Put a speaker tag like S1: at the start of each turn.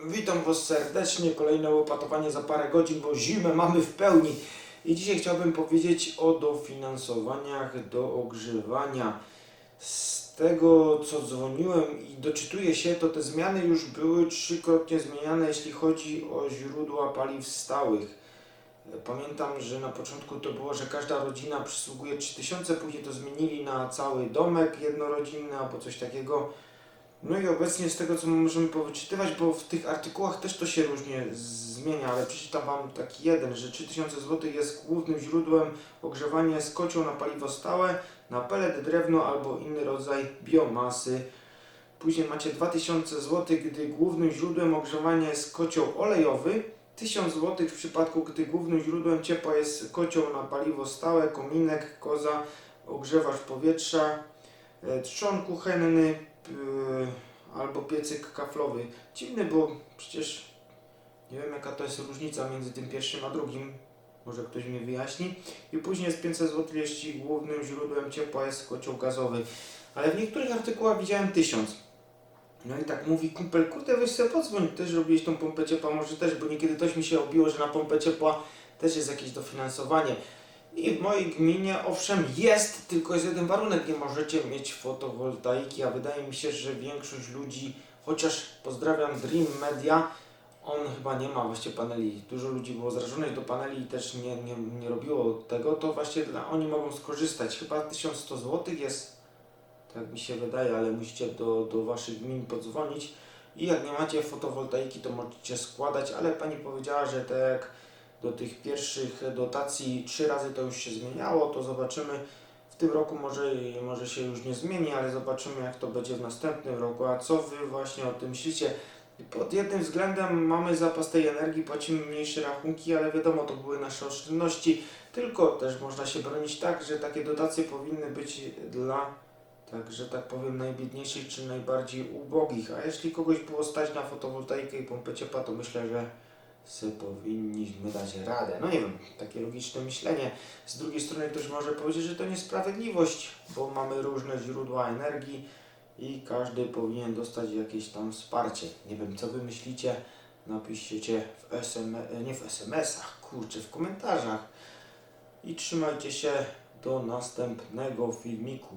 S1: Witam Was serdecznie. Kolejne łopatowanie za parę godzin, bo zimę mamy w pełni. I dzisiaj chciałbym powiedzieć o dofinansowaniach do ogrzewania. Z tego co dzwoniłem i doczytuję się, to te zmiany już były trzykrotnie zmieniane, jeśli chodzi o źródła paliw stałych. Pamiętam, że na początku to było, że każda rodzina przysługuje 3000, później to zmienili na cały domek jednorodzinny albo coś takiego. No i obecnie z tego co możemy powyczytywać, bo w tych artykułach też to się różnie zmienia, ale przeczytam Wam taki jeden, że 3000 zł jest głównym źródłem ogrzewania z kocioł na paliwo stałe, na pelet, drewno albo inny rodzaj biomasy. Później macie 2000 zł, gdy głównym źródłem ogrzewania jest kocioł olejowy. 1000 zł w przypadku, gdy głównym źródłem ciepła jest kocioł na paliwo stałe, kominek, koza, ogrzewacz powietrza, e, trzon kuchenny albo piecyk kaflowy. Dziwny, bo przecież nie wiem jaka to jest różnica między tym pierwszym a drugim. Może ktoś mi wyjaśni. I później jest 500 zł, jeśli głównym źródłem ciepła jest kocioł gazowy. Ale w niektórych artykułach widziałem 1000. No i tak mówi kumpel, kurde weź sobie podzwoń, też robiłeś tą pompę ciepła, może też, bo niekiedy coś mi się obiło, że na pompę ciepła też jest jakieś dofinansowanie. I w mojej gminie owszem jest, tylko jest jeden warunek, nie możecie mieć fotowoltaiki, a wydaje mi się, że większość ludzi, chociaż pozdrawiam Dream Media, on chyba nie ma właśnie paneli. Dużo ludzi było zrażonych do paneli i też nie, nie, nie robiło tego, to właśnie dla, oni mogą skorzystać. Chyba 1100 zł jest, tak mi się wydaje, ale musicie do, do waszych gmin podzwonić. I jak nie macie fotowoltaiki, to możecie składać, ale pani powiedziała, że tak do tych pierwszych dotacji trzy razy to już się zmieniało, to zobaczymy. W tym roku może, może się już nie zmieni, ale zobaczymy jak to będzie w następnym roku. A co Wy właśnie o tym myślicie? Pod jednym względem mamy zapas tej energii, płacimy mniejsze rachunki, ale wiadomo, to były nasze oszczędności. Tylko też można się bronić tak, że takie dotacje powinny być dla, tak, że tak powiem, najbiedniejszych czy najbardziej ubogich. A jeśli kogoś było stać na fotowoltaikę i pompę ciepła, to myślę, że se powinniśmy dać radę. No nie wiem, takie logiczne myślenie. Z drugiej strony ktoś może powiedzieć, że to niesprawiedliwość, bo mamy różne źródła energii i każdy powinien dostać jakieś tam wsparcie. Nie wiem, co wy myślicie, napiszcie w SM, nie w SMS-ach, kurczę, w komentarzach. I trzymajcie się do następnego filmiku.